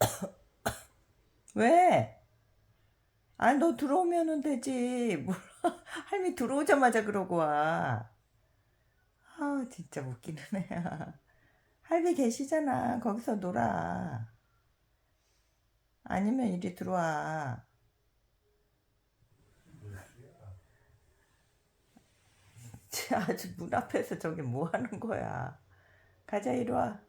왜? 아니, 너 들어오면은 되지. 뭘, 할미 들어오자마자 그러고 와. 아, 진짜 웃기는 애야. 할미 계시잖아. 거기서 놀아. 아니면 이리 들어와. 쟤 아주 문 앞에서 저기 뭐 하는 거야. 가자, 이리 와.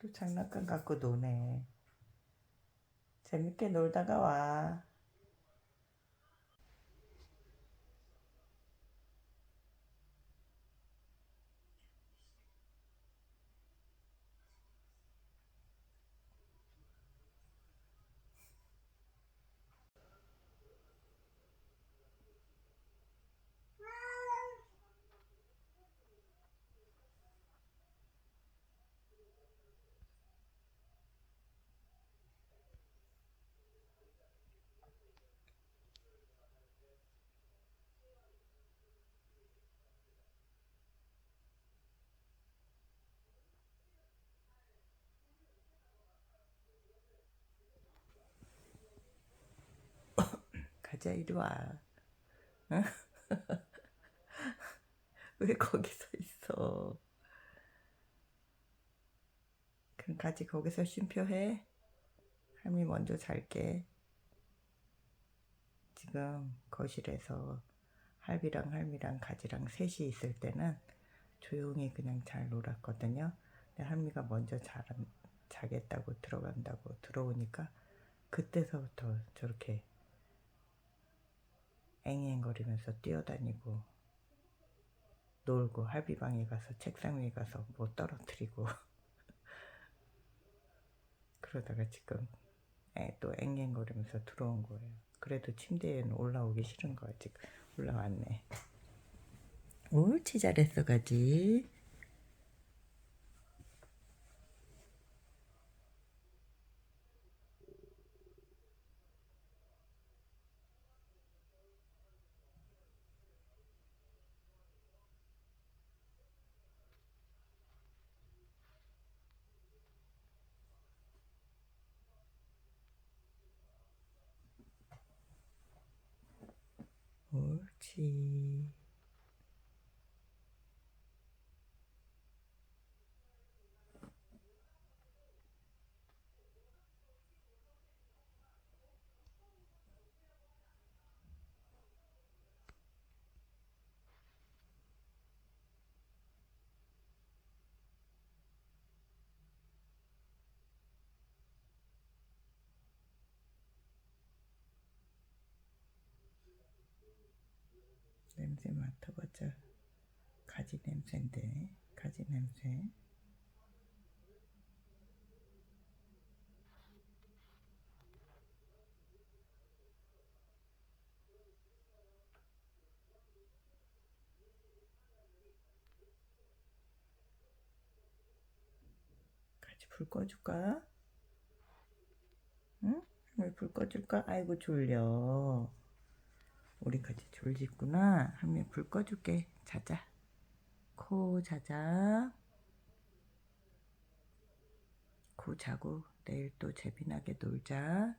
또 장난감 갖고 노네. 재밌게 놀다가 와. 가자, 이리 와. 응? 왜 거기서 있어? 그럼 같이 거기서 쉼표해. 할미 먼저 잘게. 지금 거실에서 할비랑 할미랑 가지랑 셋이 있을 때는 조용히 그냥 잘 놀았거든요. 근데 할미가 먼저 자, 자겠다고 들어간다고 들어오니까 그때서부터 저렇게 앵앵거리면서 뛰어다니고 놀고 할비방에 가서 책상 위에 가서 뭐 떨어뜨리고 그러다가 지금 애 또 앵앵거리면서 들어온 거예요. 그래도 침대에는 올라오기 싫은 거야 지금 올라왔네. 옳지 잘했어 가지. 냄새 맡아보자. 가지 냄새인데, 가지 냄새. 같이 불 꺼줄까? 응? 왜 불 꺼줄까? 아이고 졸려. 우리 같이 졸리구나. 하면 불 꺼줄게. 자자. 코 자자. 코 자고 내일 또 재미나게 놀자.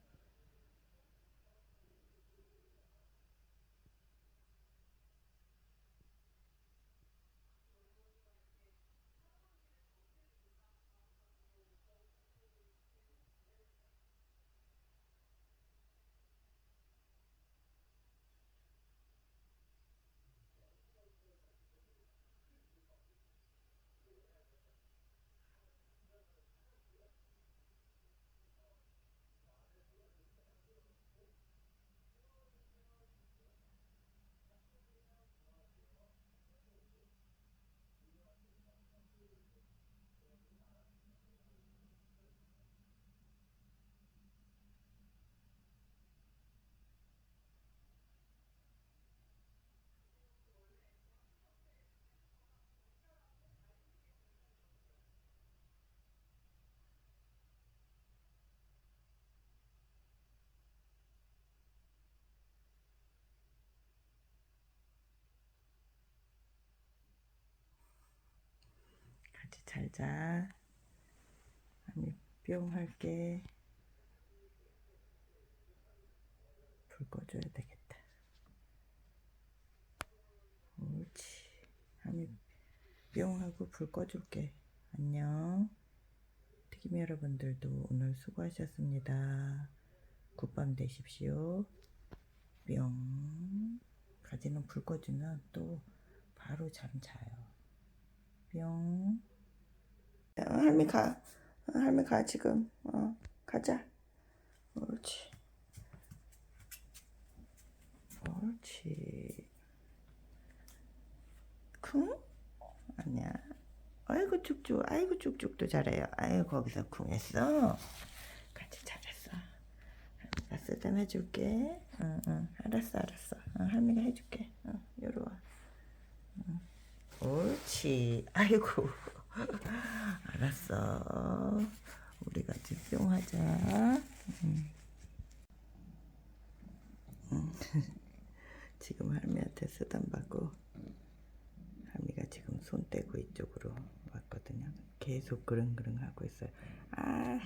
같이 잘자. 할미 뿅 할게. 불 꺼줘야 되겠다. 옳지. 할미 뿅 하고 불 꺼줄게. 안녕. 튀김 여러분들도 오늘 수고하셨습니다. 굿밤 되십시오. 뿅. 가지는 불 꺼주면 또 바로 잠 자요. 뿅. 어, 할미 가. 어, 할미 가 지금. 어, 가자. 옳지. 옳지. 쿵? 아니야. 아이고 쭉쭉. 아이고 쭉쭉도 잘해요. 아이고 거기서 쿵 했어. 같이 잘했어. 할미가 쓰담 해줄게. 응, 응. 알았어, 알았어. 응, 할미가 해줄게. 응, 요리 와. 응. 옳지. 아이고. 알았어. 우리 같이 뿅 하자. 응. 응. 지금 할미한테 쓰담 받고 할미가 지금 손 떼고 이쪽으로 왔거든요. 계속 그릉그릉 하고 있어요. 아,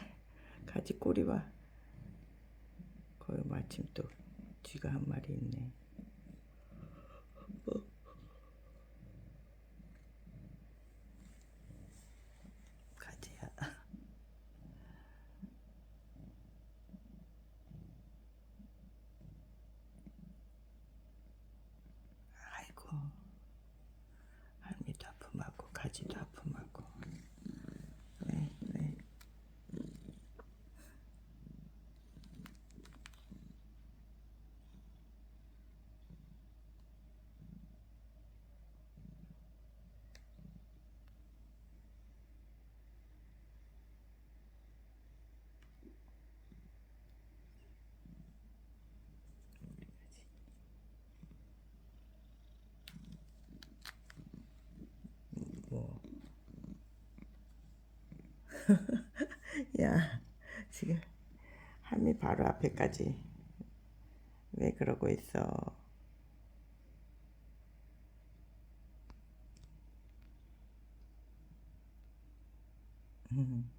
가지 꼬리 봐. 거기 마침 또 쥐가 한 마리 있네. 어. 가지야. 아이고. 할미도 아픔하고 가지도 아픔하고. 왜, 왜. 뭐. 야, 지금 할미 바로 앞에까지 왜 그러고 있어? 음.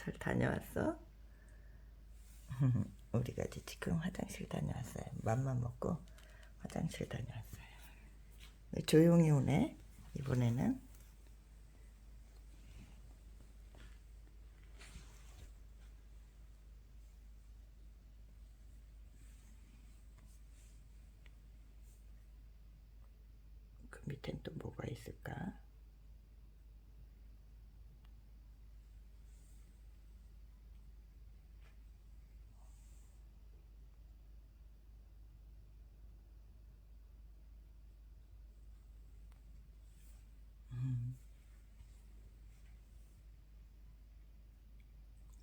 잘 다녀왔어? 우리가 지금 화장실 다녀왔어요. 맘만 먹고 화장실 다녀왔어요. 네, 조용히 오네. 이번에는 그 밑엔 또 뭐가 있을까?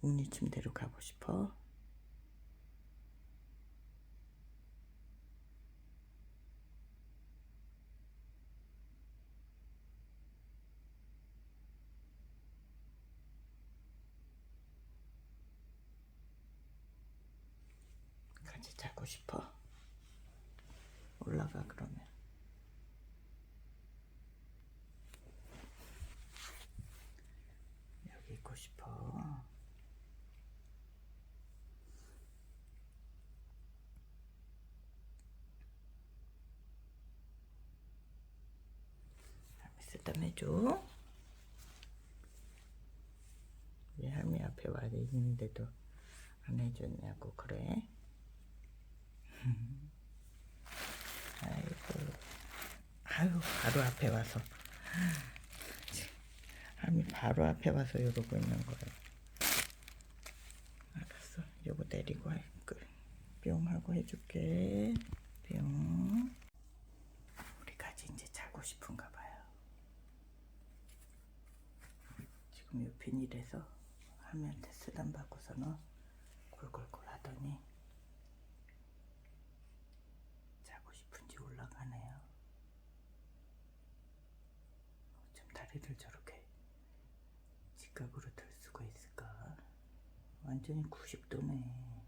운이 침대로 가고 싶어. 같이 자고 싶어. 올라가 그러면. 여기 있고 싶어. 할미 쓰 담 해줘. 왜 할미 앞에 와 있는데도 안 해줬냐고 그래. 아이고, 아유 바로 앞에 와서 함이 바로 앞에 와서 이러고 있는 거예요. 알았어. 요거 내리고 할 그, 뿅 하고 해줄게. 뿅. 우리 가지 이제 자고 싶은가 봐요. 지금 요 비닐에서 화면 쓰단 받고서는 골골골 하더니 자고 싶은지 올라가네요. 좀 다리를 저렇게 직각으로 들 수가 있을까? 완전히 90도네.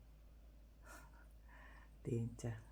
진짜.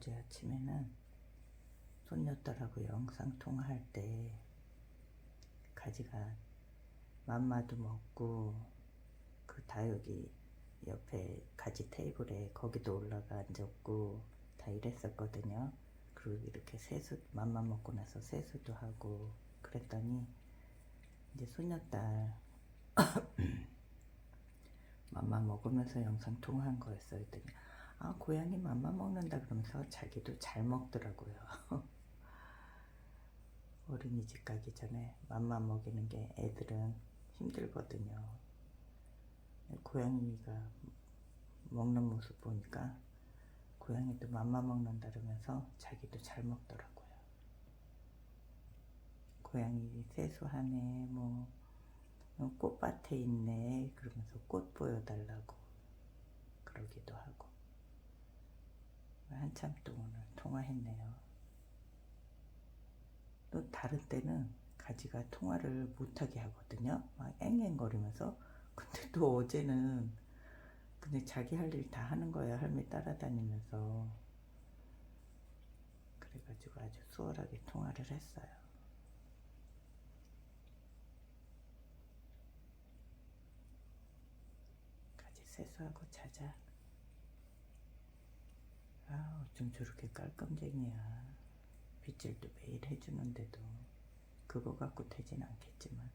어제 아침에는 손녀딸하고 영상 통화할 때 가지가 맘마도 먹고 그 다육이 옆에 가지 테이블에 거기도 올라가 앉았고 다 이랬었거든요. 그리고 이렇게 세수 맘마 먹고 나서 세수도 하고 그랬더니 이제 손녀딸 맘마 먹으면서 영상 통화한 거였어요. 아 고양이 맘마 먹는다 그러면서 자기도 잘 먹더라고요. 어린이집 가기 전에 맘마 먹이는 게 애들은 힘들거든요. 고양이가 먹는 모습 보니까 고양이도 맘마 먹는다 그러면서 자기도 잘 먹더라고요. 고양이 세수하네, 뭐 어, 꽃밭에 있네 그러면서 꽃 보여달라고 그러기도 하고 한참 또 오늘 통화했네요. 또 다른 때는 가지가 통화를 못하게 하거든요. 막 앵앵거리면서. 근데 또 어제는 근데 자기 할 일 다 하는 거야. 할머니 따라다니면서. 그래가지고 아주 수월하게 통화를 했어요. 가지 세수하고 자자. 아, 어쩜 저렇게 깔끔쟁이야. 빗질도 매일 해주는데도 그거 갖고 되진 않겠지만.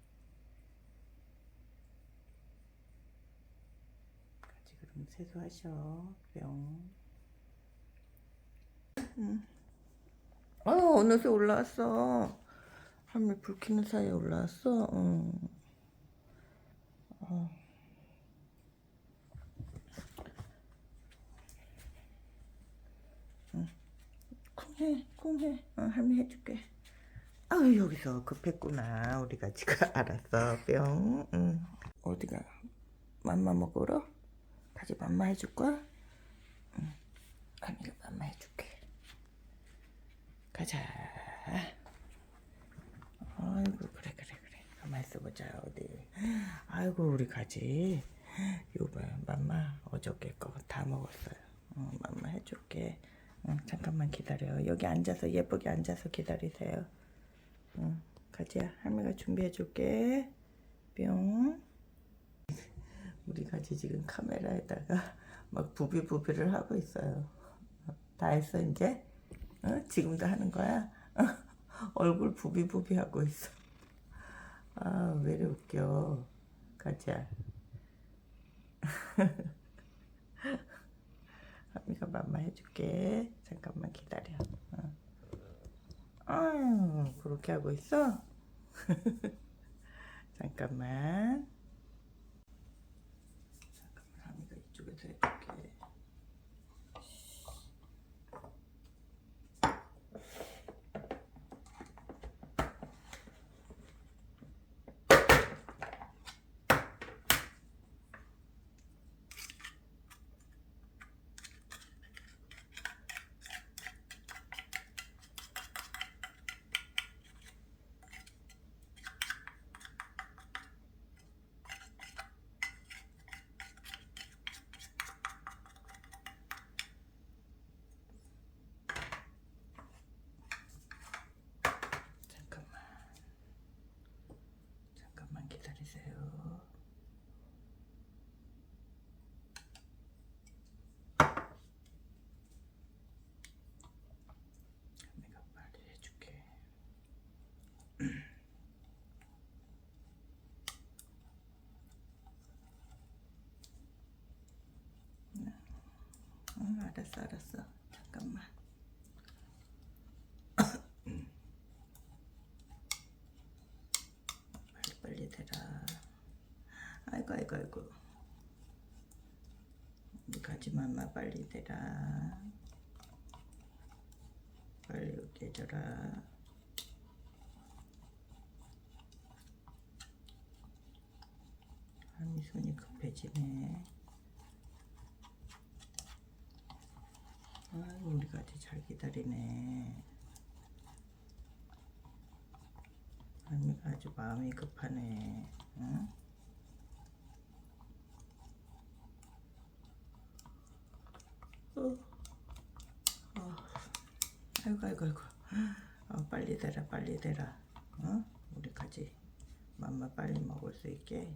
같이 그럼 세수하셔. 뿅. 응. 아, 어느새 올라왔어. 할머니 불 켜는 사이에 올라왔어. 응. 어. 해, 쿵해. 어, 할머니 해줄게. 아유, 여기서 급했구나. 우리 가 지금 알았어. 뿅. 응. 어디가? 맘마 먹으러? 가지 맘마 해줄 거야? 응. 할머니가 맘마 해줄게. 가자. 아이고, 그래, 그래, 그래. 가만 있어보자, 어디. 아이고, 우리 가지. 이거 봐, 맘마 어저께 거 다 먹었어요. 어, 맘마 해줄게. 응, 잠깐만 기다려. 여기 앉아서 예쁘게 앉아서 기다리세요. 응, 가지야, 할머니가 준비해 줄게. 뿅. 우리 가지 지금 카메라에다가 막 부비부비를 하고 있어요. 다 했어 이제? 어? 지금도 하는 거야? 얼굴 부비부비 하고 있어. 아, 왜 이렇게 웃겨. 가지 야. 할미가 맘마 해줄게. 잠깐만 기다려. 어. 아유, 그렇게 하고 있어? 잠깐만. 잠깐만, 할미가 이쪽에서 해줄게. 알았어 알았어. 잠깐만. 빨리 빨리 대라 아이고 아이고 아이고. 우리 가지마마 빨리 대라 빨리 깨져라 할미 손이 급해지네 아이고 우리 가지 잘 기다리네 할미가 아주 마음이 급하네 응? 어. 어. 아이고 아이고 아이고 어, 빨리 대라 빨리 대라 어? 우리 가지 맘마 빨리 먹을 수 있게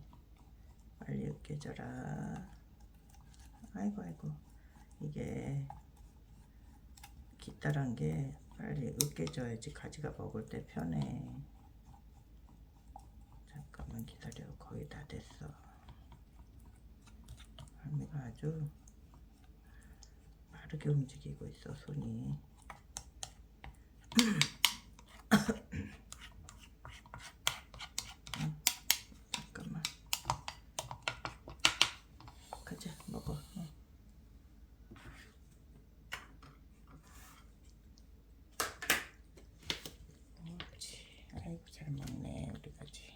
빨리 으깨져라 아이고 아이고 이게 기다란 게 빨리 으깨져야지 가지가 먹을 때 편해. 잠깐만 기다려 거의 다 됐어. 할미가 아주 빠르게 움직이고 있어 손이 응, 잠깐만 가자 먹어 응. 옳지 아이고 잘 먹네 우리 가지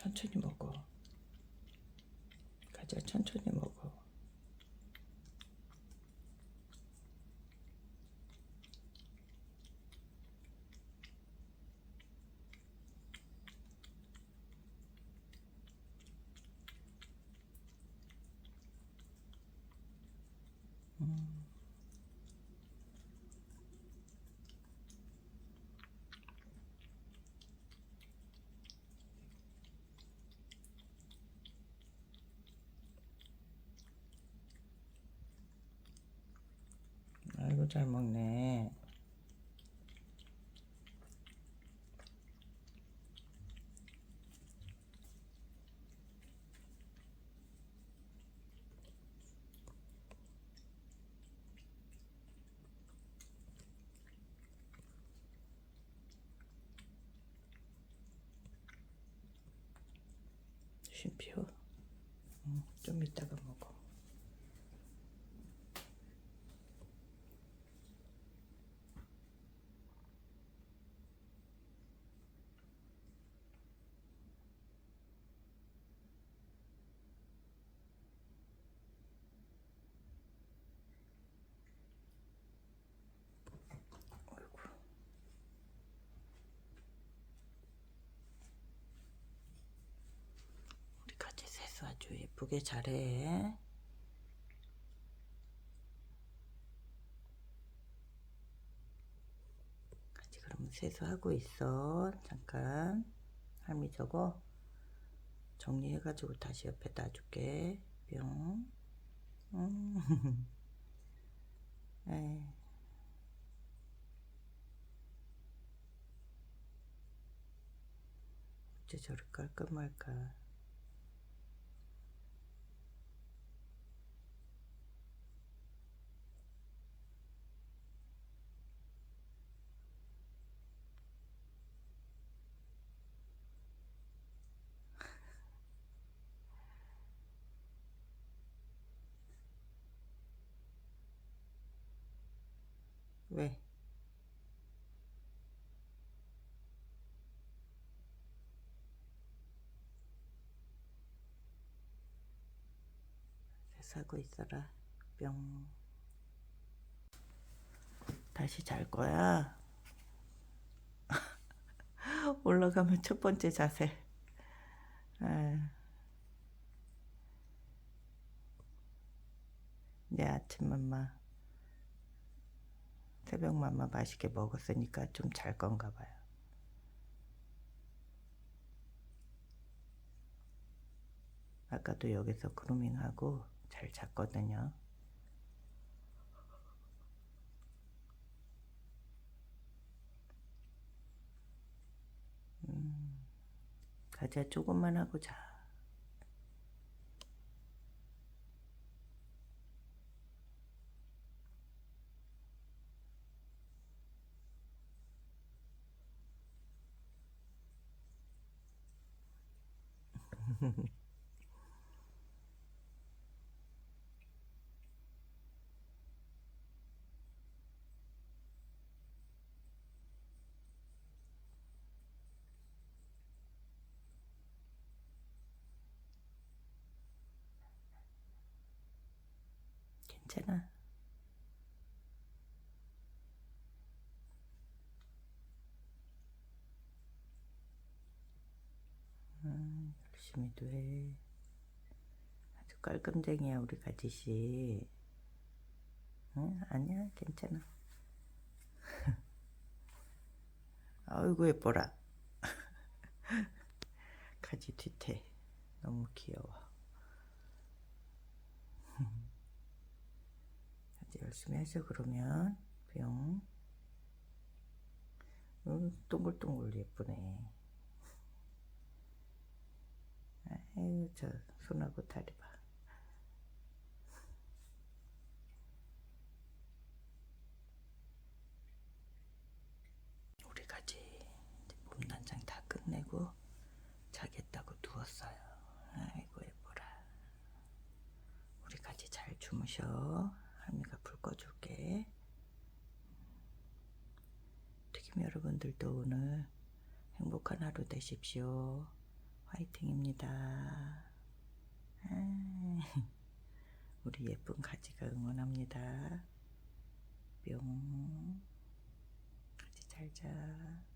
천천히 먹어. 가자 천천히 먹어. 아이고 잘 먹네. 쉼표 응, 좀 이따가 먹어 어이구. 우리 같이 세수 아주 예쁘게 잘해. 같이 그러면 세수하고 있어. 잠깐. 할미 저거 정리해가지고 다시 옆에 놔줄게. 뿅. 음. 에이. 어째 저리 깔끔할까? 왜? 세수하고 있어라. 뿅. 다시 잘 거야. 올라가면 첫 번째 자세. 아유. 내 아침 맘마. 새벽 맘마 맛있게 먹었으니까 좀 잘 건가 봐요. 아까도 여기서 그루밍하고 잘 잤거든요. 음, 가자 조금만 하고 자. 괜찮아. 음, 열심히도 해. 아주 깔끔쟁이야 우리 가지씨. 응? 아니야 괜찮아. 아이고 예뻐라. 가지 뒤태 너무 귀여워. 아주 열심히 하죠 그러면 뿅. 음, 동글동글 예쁘네. 아유 저 손하고 다리 봐. 우리 가지 이제 몸 단장 다 끝내고 자겠다고 누웠어요. 아이고 예뻐라. 우리 가지 잘 주무셔. 할미가 불 꺼줄게. 튀김 여러분들도 오늘 행복한 하루 되십시오. 화이팅입니다. 아, 우리 예쁜 가지가 응원합니다. 뿅. 가지 잘 자.